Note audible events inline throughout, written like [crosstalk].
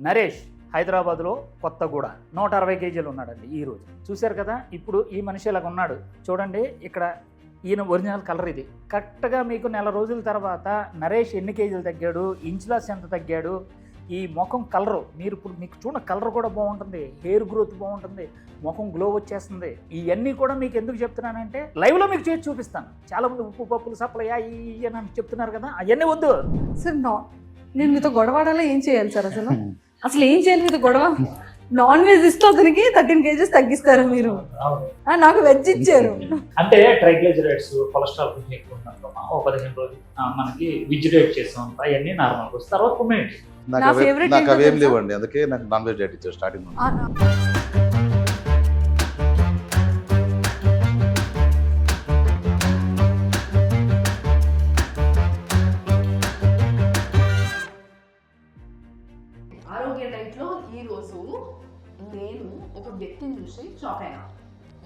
నరేష్ హైదరాబాద్లో కొత్తగూడ నూట అరవై కేజీలు ఉన్నాడండి ఈ రోజు. చూశారు కదా? ఇప్పుడు ఈ మనిషి ఇలాగ ఉన్నాడు. చూడండి ఇక్కడ ఈయన ఒరిజినల్ కలర్ ఇది. కరెక్ట్గా మీకు నెల రోజుల తర్వాత నరేష్ ఎన్ని కేజీలు తగ్గాడు? ఇంచులాస్ ఎంత తగ్గాడు? ఈ ముఖం కలరు మీరు ఇప్పుడు మీకు చూడ కలర్ కూడా బాగుంటుంది. హెయిర్ గ్రోత్ బాగుంటుంది. ముఖం గ్లో వచ్చేస్తుంది. ఇవన్నీ కూడా మీకు ఎందుకు చెప్తున్నానంటే లైవ్లో మీకు చేసి చూపిస్తాను. చాలా మంది ఉప్పు పప్పులు సప్లై అయ్యి ఇయ్యి అని చెప్తున్నారు కదా? అవన్నీ వద్దు. సార్ నేను మీతో గొడవడాలో ఏం చేయాలి సార్ అసలు? [laughs] అసలు ఏం చేయాలి మీతో గొడవ? నాన్ వెజ్ ఇస్తే అతనికి థర్టీన్ కేజెస్ తగ్గిస్తారు మీరు. ఆ, నాకు వెజ్ ఇచ్చారు. అంటే ట్రైగ్లిజరైడ్స్ కొలెస్ట్రాల్ కొంచెం ఎక్కువ ఉన్నప్పుడు ఓ పదిహేను రోజులు మనకి విజిటేట్ చేస్తాం అవన్నీ నార్మల్ వస్తుంది తర్వాత నాకు నా అవే-? లేవండి అందుకే నాకు నాన్ వెజ్ డైట్ ఇచ్చారు స్టార్టింగ్ వ్యక్తిని చూసి షాక్ అయినా.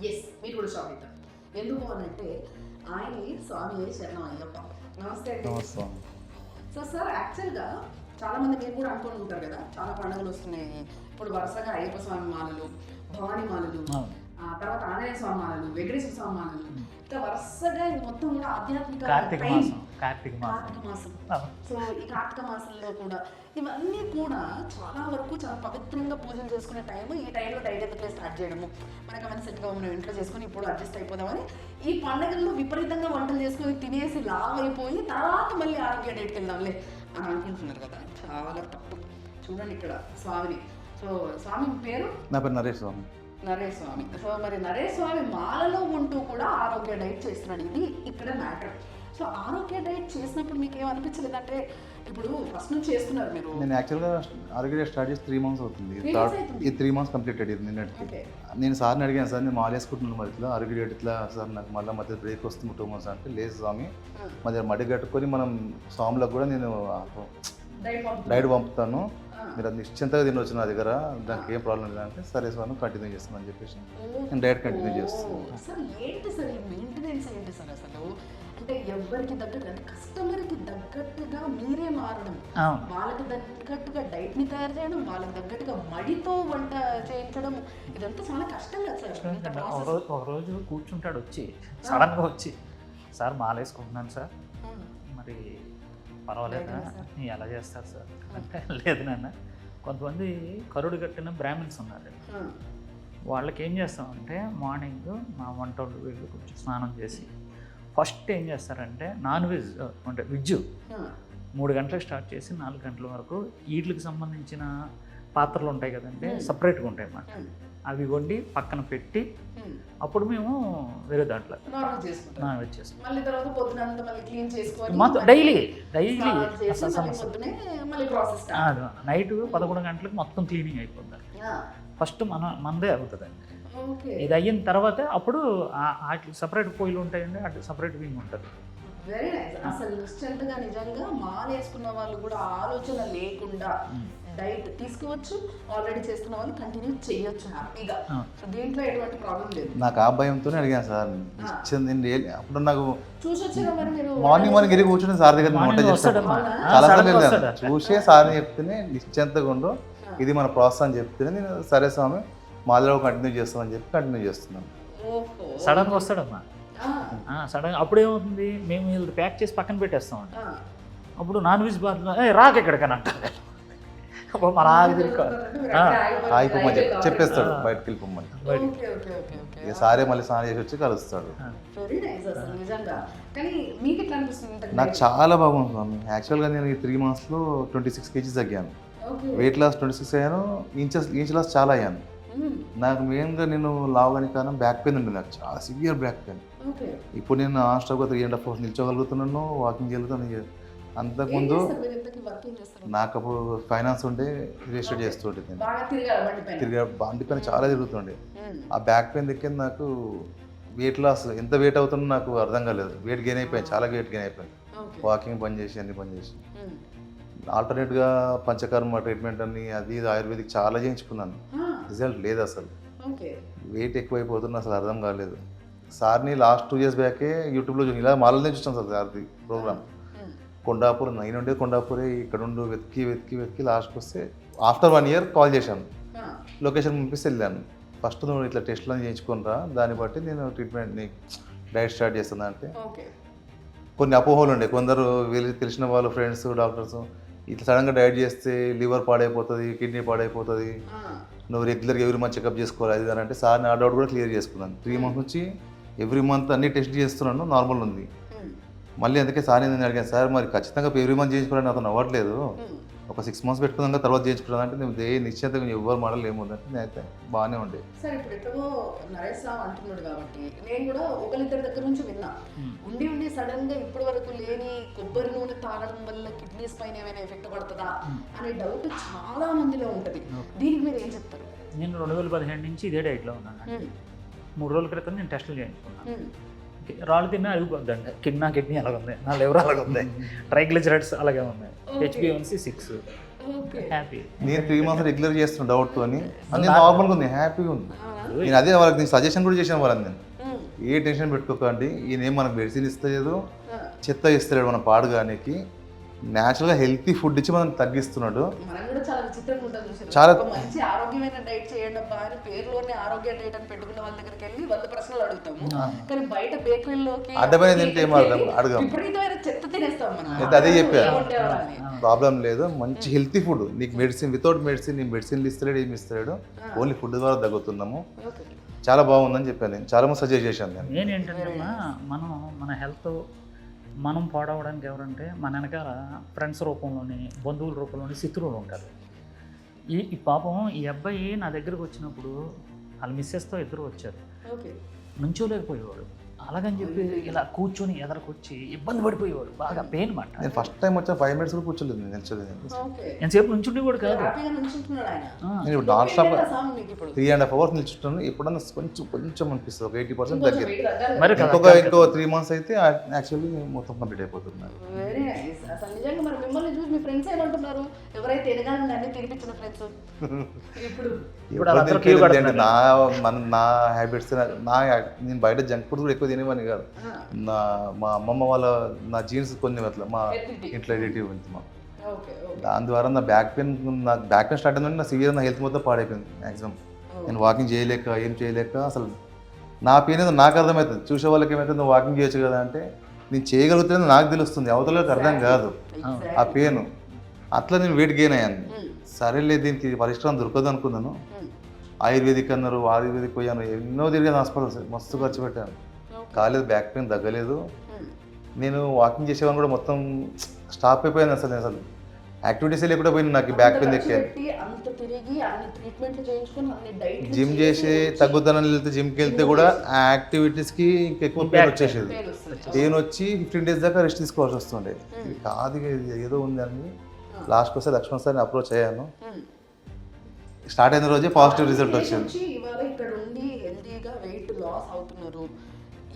ఎస్ మీరు కూడా షాక్ అవుతారు. ఎందుకు అని అంటే ఆయన స్వామి శరణం అయ్యప్ప. నమస్తే అండి. సో సార్ యాక్చువల్గా చాలా మంది మీరు కూడా అనుకుని ఉంటారు కదా చాలా పండుగలు వస్తున్నాయి. ఇప్పుడు వరుసగా అయ్యప్ప స్వామి మాలలు భవానీ మాలలు తర్వాత ఆంజనేయ స్వామి మాలలు వెంకటేశ్వర స్వామి మాలలు ఇట్లా వరుసగా మొత్తం కూడా ఆధ్యాత్మిక కార్తీక. మాసం కార్తీక మాసం. కార్తీక మాసం. సో ఈ కార్తీక మాసంలో కూడా ఇవన్నీ కూడా చాలా వరకు చాలా పవిత్రంగా పూజలు చేసుకునే టైం ఈ టైంలో డైట్ ఎదుగులే స్టార్ట్ చేయడము? మనకి ఏమైనా సెట్గా మనం ఇంట్లో చేసుకుని ఇప్పుడు అడ్జస్ట్ అయిపోదామని ఈ పండుగల్లో విపరీతంగా వంటలు చేసుకొని తినేసి లావ్ అయిపోయి తర్వాత మళ్ళీ ఆరోగ్య డైట్కి వెళ్దాంలే అని అనుకుంటున్నారు కదా. చాలా తప్పు. చూడండి ఇక్కడ స్వామిని. సో స్వామి పేరు? నా పేరు నరేష్ స్వామి. నరేష్ స్వామి. సో మరి నరేష్ స్వామి మాలలో ఉంటూ కూడా ఆరోగ్య డైట్ చేస్తున్నాడు ఇది ఇక్కడ మ్యాటర్. సో ఆరోగ్య డైట్ చేసినప్పుడు మీకు ఏమనిపించలేదు అంటే ఇప్పుడు ఫస్ట్ నుంచి చేస్తున్నారు మీరు. నేను యాక్చువల్గా ఆరోగ్య డైట్ స్టార్ట్ చేసి త్రీ మంత్స్ అవుతుంది. ఈ త్రీ మంత్స్ కంప్లీటెడ్ ఇది నిన్నటికి. నేను సార్ని అడిగాను సార్ నేను మాల్ వేసుకుంటున్నాను మరి ఇట్లా ఆరోగ్య డైట్ ఇట్లా సార్ నాకు మళ్ళీ మధ్య బ్రేక్ వస్తుంది టూ మంత్స్ అంటే లేదు స్వామి. మధ్య మడి కట్టుకొని మనం స్వాములకు కూడా నేను డైట్ పంపుతాను. మీరు అది నిశ్చింతగా తినవచ్చు నా దగ్గర. దానికి ఏం ప్రాబ్లం లేదంటే సరే స్వామి కంటిన్యూ చేస్తాను అని చెప్పేసి. నేను డైట్ కంటిన్యూ చేస్తున్నాను సార్ ఏంటి సార్ ఈ మెయింటెనెన్స్ ఏంటి సార్ అసలు? అంటే ఎవరికి తగ్గట్టు అంటే కస్టమర్కి తగ్గట్టుగా మీరే మారడం. వాళ్ళకి తగ్గట్టుగా డైట్ని తయారు చేయడం వాళ్ళకి తగ్గట్టుగా మడితో వంట చేయించడం ఇదంతా చాలా కష్టం కదా సార్. ఇంత ఒక process. రోజు ఒక రోజు కూర్చుంటాడు వచ్చి సడన్గా వచ్చి సార్ మాలేసుకుంటున్నాను సార్. మరి పర్వాలేదా ఎలా చేస్తారు సార్. అంటే లేదు నాన్న. కొంతమంది కరుడు కట్టిన బ్రాహ్మిన్స్ ఉన్నారు. వాళ్ళకి ఏం చేస్తామంటే మార్నింగ్ మా వంట వాళ్ళు కొంచెం స్నానం చేసి ఫస్ట్ ఏం చేస్తారంటే నాన్ వెజ్ అంటే వెజ్ మూడు గంటలకు స్టార్ట్ చేసి నాలుగు గంటల వరకు వీటికి సంబంధించిన పాత్రలు ఉంటాయి కదండి. సపరేట్గా ఉంటాయి అన్నమాట. అవి వండి పక్కన పెట్టి. అప్పుడు మేము వేరే దాంట్లో నార్మల్ చేసుకుంటాం. నాన్ వెజ్ చేస్తాం మళ్ళీ తర్వాత పొద్దున అంతా మళ్ళీ క్లీన్ చేసుకొని మొత్తం మళ్ళీ డైలీ డైలీ నైట్ పదకొండు గంటలకు మొత్తం క్లీనింగ్ అయిపోతుంది ఫస్ట్ మన మనదే అవుతుందండి. ఇది అయిన తర్వాత అప్పుడు వాటికి సపరేట్ పొయ్యిలు ఉంటాయండి అటు సపరేట్ వింగ్ ఉంటుంది. వెరీ నైస్ అసలు నిజంగా మాల వేసుకున్న వాళ్ళు కూడా ఆలోచన లేకుండా డైట్ తీసుకోవచ్చు ఆల్రెడీ చేస్తున్న వాళ్ళు కంటిన్యూ చేయొచ్చు. హ్యాపీగా. సో దీంట్లో ఎటువంటి ప్రాబ్లం లేదు. నాకు ఆ భయంతోనే అడిగాను సార్. ఇచ్చింది అప్పుడు నాకు చూసొచ్చారా మరి మీరు? మార్నింగ్ మార్నింగ్ వెళ్ళి కూర్చుని సార్ దగ్గర వంట చేస్తాను? చాలా సార్లు. వెళ్ళాను చూసే సార్ని చెప్తేనే నిశ్చింతగా ఉండు. ఇది మన ప్రాసెస్ అని చెప్తేనే నేను సరే స్వామి మాదిలో కంటిన్యూ చేస్తామని చెప్పి కంటిన్యూ చేస్తున్నాను. ఓహో. సడన్గా వస్తాడమ్మా. ఆ, సడన్గా అప్పుడేమవుతుంది? మేము వీళ్ళు ప్యాక్ చేసి పక్కన పెట్టేస్తామండి. అప్పుడు నాన్ వెజ్ ఏ రాక ఎక్కడికని అంటారు అప్పుడు మన ఆగిపోమని చెప్పి చెప్పేస్తాడు. బయటకు. వెళ్ళిపోమని ఇక సారే మళ్ళీ స్నానం చేసి వచ్చి కలుస్తాడు. నాకు చాలా బాగుంది స్వామి. యాక్చువల్గా నేను ఈ త్రీ మంత్స్లో twenty six kgs తగ్గాను. Okay weight loss twenty six అయ్యాను ఇంచెస్ ఇంచ్ లాస్ చాలా అయ్యాను. మ్మ్. నాకు మెయిన్గా నేను లావగాని కారణం బ్యాక్ పెయిన్ ఉంది నాకు చాలా సివియర్ బ్యాక్ పెయిన్ ఓకే. ఇప్పుడు నేను నాన్ స్టాప్గా త్రీ అండ్ హాఫ్ అవర్స్ నిల్చోగలుగుతున్నాను వాకింగ్ చేయగలుగుతాను అంతకుముందు నాకు అప్పుడు ఫైనాన్స్ ఉంటే రిజిస్టర్ పైన? తిరిగి బండి పైన చాలా తిరుగుతుండే. మ్మ్. ఆ బ్యాక్ పెయిన్ దిక్కింది నాకు. వెయిట్ లాస్ ఎంత వెయిట్ అవుతుందో నాకు అర్థం కాలేదు. వెయిట్ గెయిన్ అయిపోయాను చాలా వెయిట్ గెయిన్ అయిపోయాను ఓకే వాకింగ్ బంద్ చేసి అన్ని బంద్ చేసి. ఆల్టర్నేట్గా పంచకర్మ ట్రీట్మెంట్ అని అది ఇది ఆయుర్వేదిక్ చాలా చేయించుకున్నాను. రిజల్ట్ లేదు అసలు. వెయిట్ ఎక్కువైపోతున్నా అసలు అర్థం కాలేదు. సార్ని లాస్ట్ టూ ఇయర్స్ బ్యాకే యూట్యూబ్లో ఇలా మాలనే చూస్తాం సార్ సార్ది ప్రోగ్రామ్. కొండాపూర్ నేను ఉండే కొండాపూరే ఇక్కడ ఉండు వెతికి వెతికి వెతికి లాస్ట్కి వస్తే ఆఫ్టర్ వన్ ఇయర్ కాల్ చేశాను. లొకేషన్ పంపిస్తే వెళ్ళాను. ఫస్ట్ నువ్వు ఇట్లా టెస్ట్లో చేయించుకునిరా దాన్ని బట్టి నేను ట్రీట్మెంట్ నీ డైట్ స్టార్ట్ చేస్తున్నా అంటే కొన్ని అపోహలు ఉండే. కొందరు వీళ్ళు తెలిసిన వాళ్ళు ఫ్రెండ్స్ డాక్టర్స్ ఇట్లా సడన్గా డైట్ చేస్తే లివర్ పాడైపోతుంది కిడ్నీ పాడైపోతుంది. నువ్వు రెగ్యులర్గా ఎవ్రీ మంత్ చెకప్ చేసుకోవాలి అది అంటే సార్ నా డౌట్ కూడా క్లియర్ చేసుకున్నాను. త్రీ మంత్స్ నుంచి ఎవ్రీ మంత్ అన్ని టెస్ట్ చేస్తున్నాను నార్మల్ ఉంది. మళ్ళీ అందుకే సార్ నేను అడిగాను సార్ మరి ఖచ్చితంగా ఎవ్రీ మంత్ చేయించుకోవడానికి అతను అవ్వట్లేదు. ఒక సిక్స్ మంత్స్ పెట్టుకున్నాక తర్వాత చేయించుకున్నాను అంటే నువ్వు ఏ నిశ్చితంగా ఎవరు మోడల్ ఏముందంటే నేనైతే బాగానే ఉండే. సరే ఇప్పుడు ఎట్లాగో నరేష్ రావు అంటున్నాడు కాబట్టి నేను కూడా ఒకరిద్దరి దగ్గర నుంచి విన్నా. ఉండి ఉండి సడన్గా ఇప్పటి వరకు లేని కొబ్బరి నూనె తాగడం వల్ల కిడ్నీస్ పైన ఏమైనా ఎఫెక్ట్ పడుతుందా అనే డౌట్ చాలా మందిలో ఉంటది. దీనికి మీరు ఏం చెప్తారు? నేను రెండు వేల పదిహేడు నుంచి ఇదే డైట్లో ఉన్నాను మూడు రోజుల క్రితం నేను టెస్టులు చేయించుకున్నాను. రాళ్ళు తిన్నా అరిగిపోద్దండి కిడ్నా కిడ్నీ అలాగ ఉంది నా లివర్ అలాగ ఉంది [laughs] ట్రైగ్లిజరైడ్స్ అలాగే ఉన్నాయి హెచ్బిఎన్సీ సిక్స్ ఓకే. హ్యాపీ నేను త్రీ మంత్స్ రెగ్యులర్ చేస్తున్నా డౌట్ అని. అన్ని నార్మల్గా ఉంది హ్యాపీగా ఉంది. నేను అదే వాళ్ళకి నేను సజెషన్ కూడా చేశాను వాళ్ళని నేను. ఏ టెన్షన్ పెట్టుకోకండి. ఈయన ఏం మనకు మెడిసిన్ ఇస్తలేదు చెత్త ఇస్తలేడు మన పాడుగానికి. న్యాచురల్గా హెల్తీ ఫుడ్ ఇచ్చి మనం తగ్గిస్తున్నాడు. మనం కూడా చాలా మంచి ఆరోగ్యమైన డైట్ చేయండి అబ్బా అని పేరులోనే ఆరోగ్య డైట్ అని పెట్టుకున్న వాళ్ళ దగ్గరికి వెళ్ళి వంద ప్రశ్నలు అడుగుతాము. కానీ బయట బేకరీలోకి అడ్డమైన తింటే ఏం అడగం అడగం. విపరీతమైన చెత్త తినేస్తాం మనం. అదే. ప్రాబ్లం లేదు. మంచి హెల్తీ ఫుడ్. నీకు మెడిసిన్ వితౌట్ మెడిసిన్ నీ మెడిసిన్లు ఇస్తలేడు ఏమి ఇస్తలేడు. ఓన్లీ ఫుడ్ ద్వారా తగ్గుతున్నాము. చాలా బాగుందని చెప్పాను నేను. చాలా మంది సజెస్ట్ చేశాను నేను. ఏంటంటే మనం మన హెల్త్ మనం పాడవడానికి ఎవరంటే మన వెనకాల ఫ్రెండ్స్ రూపంలోని బంధువుల రూపంలోని శత్రువులు ఉంటారు. ఈ ఈ పాపం ఈ అబ్బాయి నా దగ్గరకు వచ్చినప్పుడు వాళ్ళ మిస్సెస్తో ఇద్దరు వచ్చారు. ఓకే. నుంచోలేకపోయేవాడు. అలాగని చెప్పి ఇలా కూర్చొని ఎదరకొచ్చి ఇబ్బంది పడిపోయేవాడు. బాగా పెయిన్ మాట. నేను ఫస్ట్ టైం వచ్చా ఫైవ్ మినిట్స్ కూడా కూర్చోలేదు నేను నిల్చోలేదు ఓకే. ఎంతసేపు కాదు. నుంచుంటున్నాడు ఆయన. ఆ, నేను non stop three and half hours నిల్చుంటాను ఎప్పుడన్నా కొంచెం కొంచెం అనిపిస్తుంది. ఒక ఎయిటీ పర్సెంట్ తగ్గింది. మరి కదా ఇంకొక ఇంకో త్రీ మంత్స్ అయితే యాక్చువల్లీ మొత్తం కంప్లీట్ అయిపోతుంది ఫ్రెండ్స్ ఏమంటున్నారు ఎవరైతే ఎనగానే అన్ని తినిపించిన ఫ్రెండ్స్ ఇప్పుడు. ఇప్పుడు క్యూ. కడుతున్నారు. నా మన నా హ్యాబిట్స్ నా నేను బయట జంక్ ఫుడ్ కూడా ఎక్కువ తినేవాడిని కాదు. నా మా అమ్మమ్మ వాళ్ళ నా జీన్స్ కొన్ని అట్లా మా Heredity. ఇంట్లో ఎడిటివ్ ఉంది మా ఓకే ఓకే. దాని ద్వారా నా బ్యాక్ పెయిన్ నా బ్యాక్ పెయిన్ స్టార్ట్ అయిందంటే నా సివియర్ నా హెల్త్ మొత్తం పాడైపోయింది మ్యాక్సిమం నేను వాకింగ్ చేయలేక ఏం చేయలేక అసలు నా పెయిన్ ఏదో నాకు అర్థమవుతుంది. చూసే వాళ్ళకి ఏమైతే నువ్వు వాకింగ్ చేయొచ్చు కదా అంటే నేను చేయగలుగుతుంది నాకు తెలుస్తుంది. అవతలకి అర్థం కాదు. ఆ పెయిన్ అట్లా నేను వెయిట్ గెయిన్ అయ్యాను. సరేలే దీనికి పరిష్కారం దొరకదు అనుకున్నాను. ఆయుర్వేదిక్ అన్నారు ఆయుర్వేదిక్ పోయాను. ఎన్నో తిరిగాను హాస్పిటల్స్ మస్తు ఖర్చు పెట్టాను. కాలేదు బ్యాక్ పెయిన్ తగ్గలేదు. నేను వాకింగ్ చేసేవాడిని కూడా మొత్తం స్టాప్ అయిపోయాను అసలు నేను అసలు. యాక్టివిటీస్ లేకుండా పోయింది నాకు బ్యాక్ పెయిన్ ఎక్కాను అంత తిరిగి అన్ని ట్రీట్మెంట్లు చేయించుకొని అన్ని డైట్ జిమ్ చేసి తగ్గుతానని వెళ్తే జిమ్కి వెళ్తే కూడా ఆ యాక్టివిటీస్కి ఇంకెక్కువ పెయిన్ వచ్చేసేది. పెయిన్ వచ్చి ఫిఫ్టీన్ డేస్ దాకా రెస్ట్ తీసుకోవాల్సి వస్తుండే. ఇది కాదు ఏదో ఉంది అని లాస్ట్కి వస్తే లక్ష్మణ్ సార్ని అప్రోచ్ అయ్యాను. స్టార్ట్ అయిన రోజే పాజిటివ్ రిజల్ట్ వచ్చింది. వచ్చి ఇవాళ ఇక్కడ ఉండి హెల్తీగా వెయిట్ లాస్ అవుతున్నారు.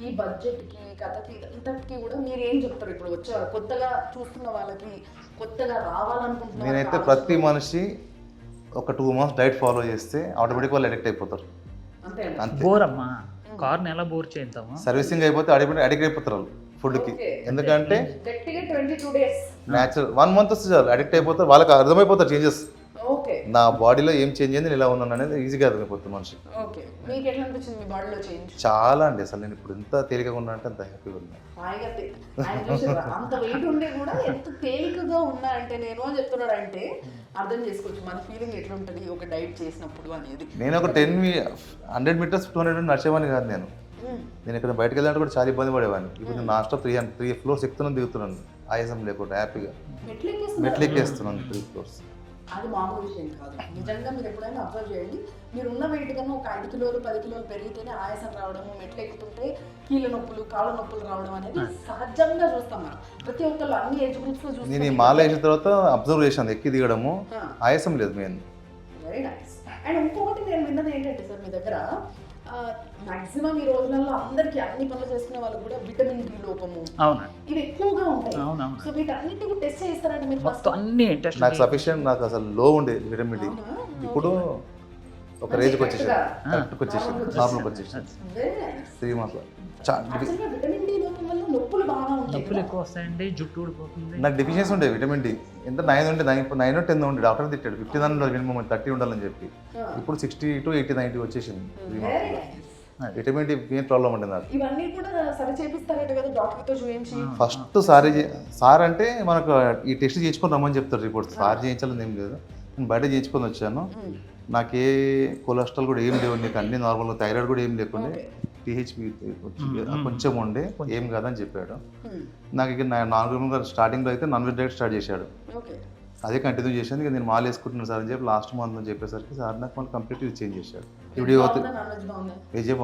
ఈ బడ్జెట్కి కథకి అంతటికి కూడా మీరు ఏం చెప్తారు? ఇప్పుడు వచ్చే కొత్తగా చూస్తున్న వాళ్ళకి కొత్తగా రావాలనుకుంటున్న నేనైతే ప్రతి మనిషి ఒక టూ మంత్స్ డైట్ ఫాలో చేస్తే ఆటోమేటిక్ వాళ్ళు అడిక్ట్ అయిపోతారు. అంతే బోర్ అమ్మా కార్ని ఎలా బోర్ చేద్దామా సర్వీసింగ్ అయిపోతే అడిగి అడిక్ట్ అయిపోతారు వాళ్ళు ఫుడ్కి. ఎందుకంటే న్యాచురల్ వన్ మంత్ వస్తే చాలు అడిక్ట్ అయిపోతారు వాళ్ళకి అర్థమైపోతారు చేంజెస్ నా బాడీలో ఏం చేంజ్ అయింది ఇలా ఉన్నాను అనేది ఈజీగా అర్థమైపోతుంది మనిషి ఓకే. మీకు ఎట్లా అనిపించింది మీ బాడీలో చేంజ్? చాలా అండి. అసలు నేను ఇప్పుడు ఎంత తేలికగా ఉన్నా అంటే అంత హ్యాపీగా ఉన్నా. హాయిగా తే- ఆయన చూసారా? అంత వెయిట్ ఉండి కూడా ఎంత తేలికగా ఉన్నా అంటే నేను అని చెప్తున్నాడు అంటే అర్థం చేసుకోవచ్చు. మన ఫీలింగ్ ఎట్లుంటది? ఒక డైట్ చేసినప్పుడు అనేది. నేను ఒక ten hundred meters two hundred నడిచేవాడిని కాదు నేను. మ్మ్. నేను ఇక్కడ బయటకు వెళ్ళాలంటే కూడా చాలా ఇబ్బంది పడేవాడిని. ఇప్పుడు నేను స్టాప్ త్రీ త్రీ ఫ్లోర్స్ ఎక్కుతున్నాను దిగుతున్నాను. ఆయాసం లేకుండా హ్యాపీగా మెట్లు ఎక్కేస్తున్నారు. మెట్లు ఎక్కేస్తున్నాను త్రీ ఫ్లోర్స్ అది మామూలు విషయం కాదు. నిజంగా మీరు ఎప్పుడైనా అబ్జర్వ్ చేయండి. మీరు ఉన్న వెయిట్ కన్నా ఒక ఐదు కిలోలు పది కిలోలు పెరిగితేనే ఆయాసం రావడము మెట్లు ఎక్కుతుంటే కీళ్ళ నొప్పులు కాళ్ళ నొప్పులు రావడం అనేది సహజంగా చూస్తాం మనం. ప్రతి ఒక్కళ్ళు అన్ని ఏజ్ గ్రూప్స్లో నేను చూస్తాం మాల వేసిన తర్వాత అబ్జర్వ్ చేశాను ఎక్కి దిగడము. ఆయాసం లేదు మెయిన్ వెరీ నైస్ అండ్ ఇంకొకటి నేను విన్నది ఏంటంటే సార్ మీ దగ్గర మాక్సిమం ఈ రోజులలో అందరికీ అన్ని పనులు చేసుకునే వాళ్ళకి కూడా విటమిన్ డి లోపము. అవునా ఇవి ఎక్కువగా ఉంటాయి. అవునవును. సో వీటన్నిటిని టెస్ట్ చేస్తారంటే మీరు ఫస్ట్ మొత్తం అన్ని టెస్ట్ నాకు సఫిషియెంట్ నాకు అసలు లో ఉండే విటమిన్ డి ఇప్పుడు ఒక రేంజ్కి వచ్చేసింది కరెక్ట్కి వచ్చేసింది నార్మల్కి వచ్చేసింది త్రీ యాక్చువల్గా విటమిన్ డి లోపం వల్ల నొప్పులు బాగా ఉంటాయి నొప్పులు ఎక్కువ వస్తాయండి జుట్టు ఊడిపోతుంది. నాకు డెఫిషియన్సీ ఉండే విటమిన్ డి ఎంత? నైన్ ఉండే నైన్ ఇప్పుడు నైన్ టెన్ ఉండే. డాక్టర్ తిట్టాడు. ఫిఫ్టీ దాని మినిమం థర్టీ ఉండాలని చెప్పి. ఇప్పుడు సిక్స్టీ టు ఎయిటీ నైన్టీ వచ్చేసింది. Three months vitamin D main problem ఉండే నాకు. ఇవన్నీ కూడా సరి చేపిస్తారట కదా డాక్టర్తో చూపించి ఫస్ట్ సార్ సార్ అంటే మనకు ఈ టెస్ట్ చేయించుకొని రమ్మని చెప్తారు రిపోర్ట్. సార్ చేయించాలని ఏం లేదు. నేను బయట చేయించుకొని వచ్చాను. నాకు ఏ కొలెస్ట్రాల్ కూడా ఏం లేవు నీకు అన్ని నార్మల్ థైరాయిడ్ కూడా ఏం లేకుండా. టీహెచ్పి కొంచెం ఉండే. ఏం కాదని చెప్పాడు. నాకు ఇక నా నార్మల్గా స్టార్టింగ్లో అయితే నాన్ వెజ్ డైట్ స్టార్ట్ చేశాడు. ఓకే. అదే కంటిన్యూ చేశాను ఇక నేను మాల వేసుకుంటున్నాను సార్ అని చెప్పి లాస్ట్ మంత్ అని చెప్పేసరికి సార్ నాకు మళ్ళీ కంప్లీట్లీ చేంజ్ బాగుందా విజయ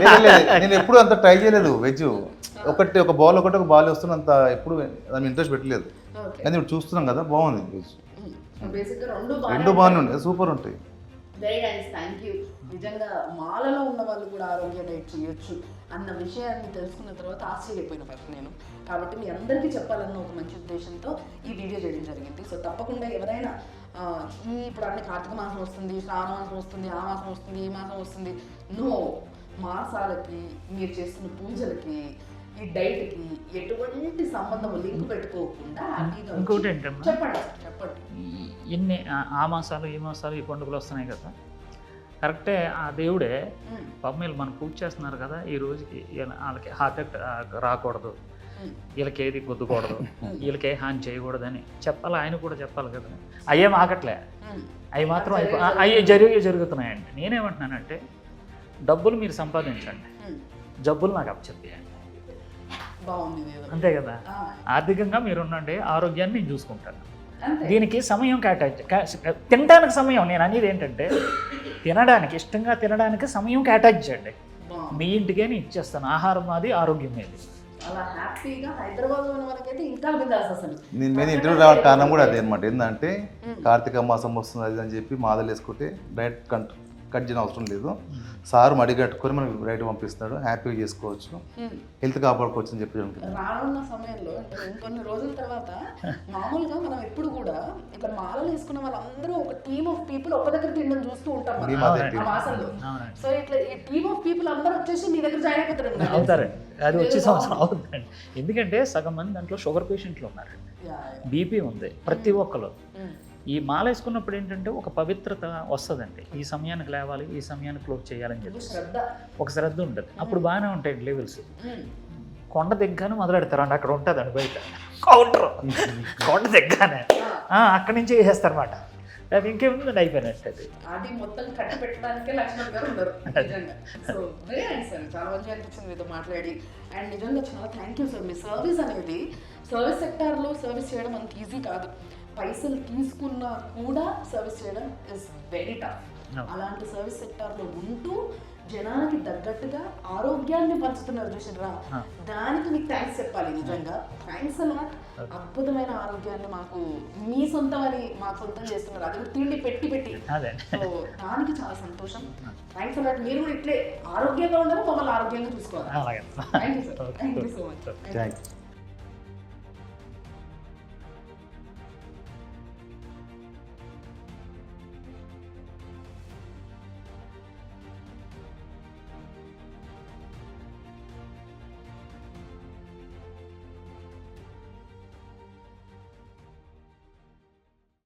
లేదు, లేదు, నేను ఎప్పుడు అంత ట్రై చేయలేదు వెజ్ ఒకటి ఒక బాల్ ఒకటి ఒక బాల్ వస్తున్న అంత ఎప్పుడు దాని ఇంట్రెస్ట్ పెట్టలేదు. కానీ ఇప్పుడు చూస్తున్నాం కదా బాగుంది వెజ్ రెండు బాగానే ఉంటాయి. సూపర్ ఉంటాయి. వెరీ నైస్ థ్యాంక్ యూ నిజంగా మాలలో ఉన్న వాళ్ళు కూడా ఆరోగ్య డైట్ చేయొచ్చు అన్న విషయాన్ని తెలుసుకున్న తర్వాత ఆశ్చర్యపోయిన ఫస్ట్ నేను. కాబట్టి మీ అందరికీ చెప్పాలన్న ఒక మంచి ఉద్దేశంతో ఈ వీడియో చేయడం జరిగింది. సో తప్పకుండా ఎవరైనా ఈ ఇప్పుడు అన్ని కార్తీక మాసం వస్తుంది శ్రావణ మాసం వస్తుంది ఆ మాసం వస్తుంది ఈ మాసం వస్తుంది. నో మాసాలకి మీరు చేస్తున్న పూజలకి ఈ డైట్కి ఎటువంటి సంబంధం లింక్ పెట్టుకోకుండా ఇంకోటి ఏంటమ్మా? చెప్పండి చెప్పండి. ఎన్ని ఆ- మాసాలు ఈ మాసాలు ఈ పండుగలు వస్తున్నాయి కదా. కరెక్టే ఆ దేవుడే. పాపం వీళ్ళు మనం పూజ చేస్తున్నారు కదా ఈ రోజుకి వీళ్ళ- వాళ్ళకి హార్ట్ అటాక్ రాకూడదు. వీళ్ళకి ఏది గుద్దకూడదు. [laughs] వీళ్ళకి ఏ హాని చేయకూడదని చెప్పాలి ఆయన కూడా చెప్పాలి కదా. అయ్యేం మ్మ్. అవి మాత్రం అవి జరిగి జరుగుతున్నాయండి. నేనేమంటున్నానంటే డబ్బులు మీరు సంపాదించండి. జబ్బులు నాకు అప్పచెప్పేయండి. అంతే కదా? ఆర్థికంగా మీరు ఉండండి ఆరోగ్యాన్ని నేను చూసుకుంటాను. అంతే. దీనికి సమయం కేటాయించ తినడానికి సమయం నేను అనేది ఏంటంటే తినడానికి ఇష్టంగా తినడానికి సమయం కేటాయించండి. మీ ఇంటికే నేను ఇచ్చేస్తాను ఆహారం మాది ఆరోగ్యం అసలు. నేను మీద ఇంటర్వ్యూ రావడానికి కారణం కూడా అదే అనమాట ఏంటంటే కార్తీక మాసం వస్తుంది అది అని చెప్పి మాదలు వేసుకుంటే డైట్ కట్ కట్ చేయడం అవసరం లేదు. సార్ మడి కట్టుకొని మనకి రైట్ పంపిస్తాడు. హ్యాపీగా చేసుకోవచ్చు. హెల్త్ కాపాడుకోవచ్చు అని చెప్పి. రానున్న సమయంలో అంటే ఇంకొన్ని రోజుల తర్వాత మామూలుగా మనం ఎప్పుడు కూడా ఇక్కడ మాలలు వేసుకున్న వాళ్ళందరూ ఒక టీమ్ ఆఫ్ పీపుల్ ఒక దగ్గర తినడం చూస్తూ ఉంటాం మనం. మాసంలో. సో ఇట్లా ఈ టీమ్ ఆఫ్ పీపుల్ అందరూ వచ్చేసి మీ దగ్గర జాయిన్ అయిపోతారు అవుతారండి అది వచ్చే సంవత్సరం అవుతుందండి. ఎందుకంటే సగం మంది దాంట్లో షుగర్ పేషెంట్లు ఉన్నారండి. బీపీ ఉంది. ప్రతి ఒక్కరు. ఈ మాల వేసుకున్నప్పుడు ఏంటంటే ఒక పవిత్రత వస్తుందండి. ఈ సమయానికి లేవాలి ఈ సమయానికి క్లోజ్ చేయాలని చెప్పి శ్రద్ధ. ఒక శ్రద్ధ ఉంటుంది. అప్పుడు బాగానే ఉంటాయి లెవెల్స్. కొండ దిగ్గానే మొదలెడతారండి. అక్కడ ఉంటుందండి బయట. కౌంటర్ కొండ దిగ్గానే అక్కడి నుంచి వేసేస్తారన్నమాట. అది ఇంకేముందండి? అయిపోయినట్టు అది. అది మొత్తం కట్టి పెట్టడానికే లక్ష్మణ్ గారు ఉన్నారు. నిజంగా. సో వెరీ నైస్ సార్ చాలా మంచిగా అనిపించింది మీతో మాట్లాడి. అండ్ నిజంగా చాలా థ్యాంక్ యూ సార్ మీ సర్వీస్ అనేది సర్వీస్ సెక్టార్లో సర్వీస్ చేయడం అంత ఈజీ కాదు. పైసలు తీసుకున్నా కూడా సర్వీస్ చేయడం ఇస్ వెరీ టఫ్. అలాంటి సర్వీస్ సెక్టార్లో ఉంటూ జనానికి తగ్గట్టుగా ఆరోగ్యాన్ని పంచుతున్నారు చూసినరా. దానికి మీకు థ్యాంక్స్ చెప్పాలి నిజంగా. థ్యాంక్స్ అలాట్ అద్భుతమైన ఆరోగ్యాన్ని మాకు మీ సొంతం అని మాకు సొంతం చేస్తున్నారు. అది కూడా తిండి పెట్టి పెట్టి. అదే. సో దానికి చాలా సంతోషం. [laughs] థ్యాంక్స్ అలాట్ మీరు కూడా ఇట్లే ఆరోగ్యంగా ఉండరు మమ్మల్ని ఆరోగ్యంగా చూసుకోవాలి. Thank you sir thank you so much